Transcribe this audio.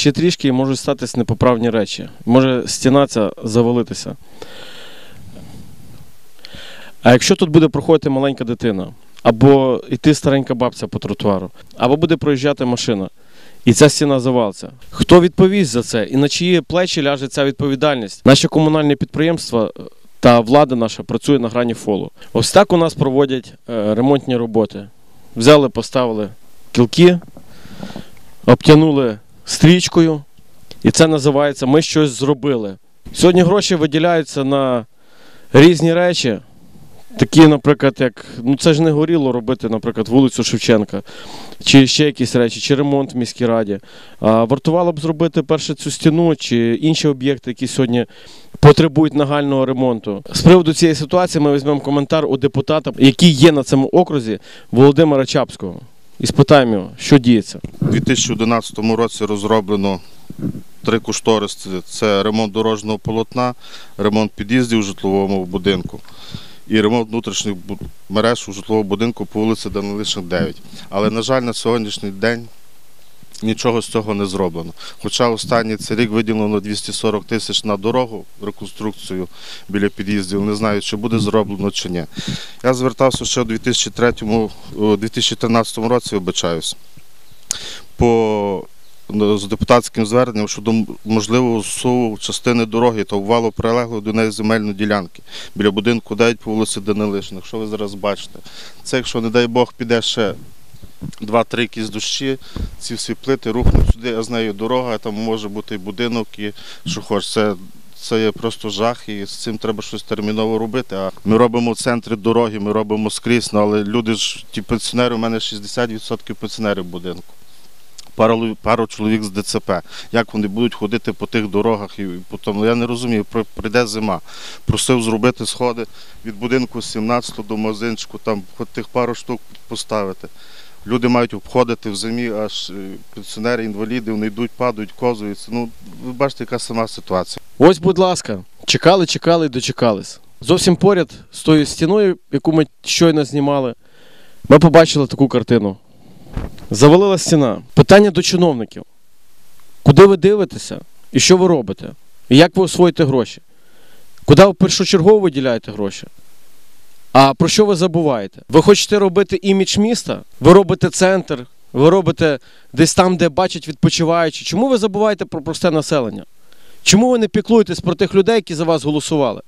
Ще трішки і можуть статись непоправні речі. Може стіна ця завалитися. А якщо тут буде проходити маленька дитина, або йти старенька бабця по тротуару, або буде проїжджати машина, і ця стіна завалиться. Хто відповість за це? І на чиї плечі ляже ця відповідальність? Наші комунальні підприємства е, та влада наша працює на грані фолу. Ось так у нас проводять е, ремонтні роботи. Взяли, поставили кілки, обтянули стрічкою, і це називається Ми щось зробили. Сьогодні гроші виділяються на різні речі. Такі, наприклад, як ну це ж не горіло робити, наприклад, вулицю Шевченка, чи ще якісь речі, чи ремонт в міській раді. А вартувало б зробити перше цю стіну чи інші об'єкти, які сьогодні потребують нагального ремонту. З приводу цієї ситуації ми візьмемо коментар у депутата, який є на цьому окрузі, Володимира Чапського. І спитаємо його, що діється. У 2011 році розроблено три кошториси: це ремонт дорожнього полотна, ремонт під'їздів у житловому будинку і ремонт внутрішніх мереж у житловому будинку по вулиці Данилишин 9. Але, на жаль, на сьогоднішній день нічого з цього не зроблено. Хоча останній цей рік виділено 240 тисяч на дорогу, реконструкцію біля під'їздів. Не знаю, чи буде зроблено чи ні. Я звертався ще у 2003, 2013 році, вибачаюсь, по ну, з депутатським зверненням щодо можливого суву частини дороги та ввалу прилеглої до неї земельної ділянки біля будинку 9 по вулиці Данилишин. Що ви зараз бачите? Це, якщо, не дай Бог, піде ще 2-3 якісь дощі, ці всі плити рухнуть сюди, а з нею дорога, там може бути і будинок, і що хоч. Це це є просто жах, і з цим треба щось терміново робити. А ми робимо в центрі дороги, ми робимо скрізь, ну, але люди ж, ті пенсіонери, у мене 60% пенсіонерів будинку. Пару, пару чоловік з ДЦП. Як вони будуть ходити по тих дорогах і потім, ну, я не розумію, прийде зима. Просив зробити сходи від будинку 17 до магазинчику, там хоч тих пару штук поставити. Люди мають обходити в зимі, аж е, пенсіонери, інваліди, вони йдуть, падають, козуються. Ну, ви бачите, яка сама ситуація. Ось, будь ласка, чекали, чекали і дочекались. Зовсім поряд з тою стіною, яку ми щойно знімали, ми побачили таку картину. Завалила стіна. Питання до чиновників. Куди ви дивитеся і що ви робите? І як ви освоїте гроші? Куди ви першочергово виділяєте гроші? А про що ви забуваєте? Ви хочете робити імідж міста? Ви робите центр, ви робите десь там, де бачать відпочиваючі. Чому ви забуваєте про просте населення? Чому ви не піклуєтесь про тих людей, які за вас голосували?